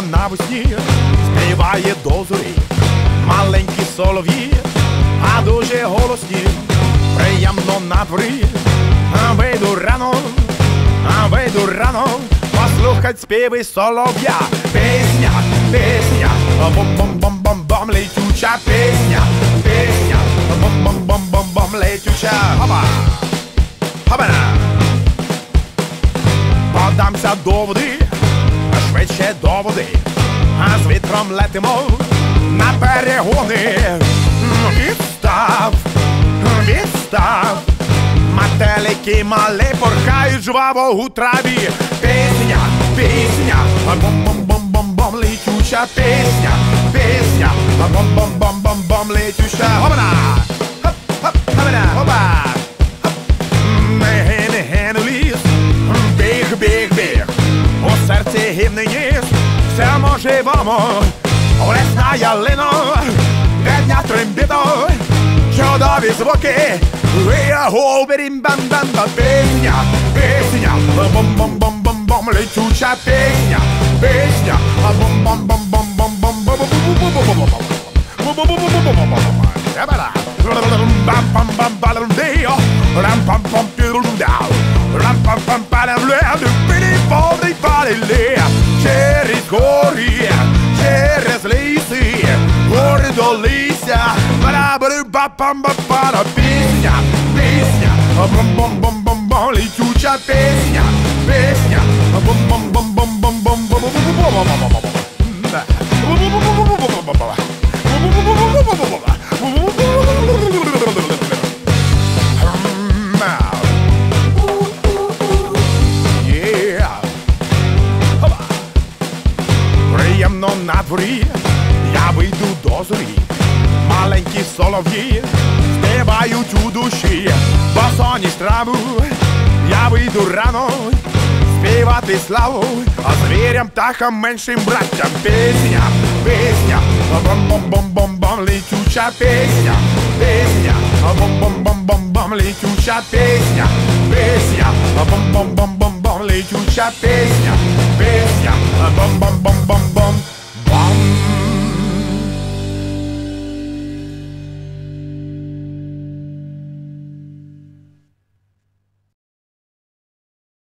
навесні. Співає до маленькі солов'ї, а дуже голосні, приємно на дворі, а вийду рано, а вийду рано, послухать співи солов'я, пісня, пісня, бом-бом-бом-бом-бом, летюча пісня, пісня, бом-бом-бом-бом-бом, летюча, хоба, хобана. Подамся до води, швидше до води, а з вітром летимо на перегони. Відстав, відстав, метелики малі порхають жваво у траві. Пісня, пісня, бом-бом-бом-бом-бом, летюча пісня, пісня, бом-бом-бом-бом-бом, летюча. Гімний ніс, все можливому, лесна ялино, дня трембіто, чудові звуки, вия голберім бам бам бам пісня, пісня, бом бом бом бом бом летюча пісня, пісня, бом бом бом бом бом бом бом бом бом бом бом бом бом Через Ба-ба-ба-ба-ба-ба-ба, пісня, пісня, бом-бом-бом-бом-бом, летюча пісня, пісня, Yeah. Хоба. Приємно на дворі, я вийду до зорі, солов'ї співають у душі, басоні траву, я вийду рано, співати славу, а звірям птахам меншим браттям. Пісня, пісня, бом-бом-бом-бом-бом, летюча пісня, пісня, бом-бом-бом-бом-бом, летюча пісня, пісня, бом-бом-бом-бом-бом, летюча пісня, пісня, бом-бом-бом-бом-бом.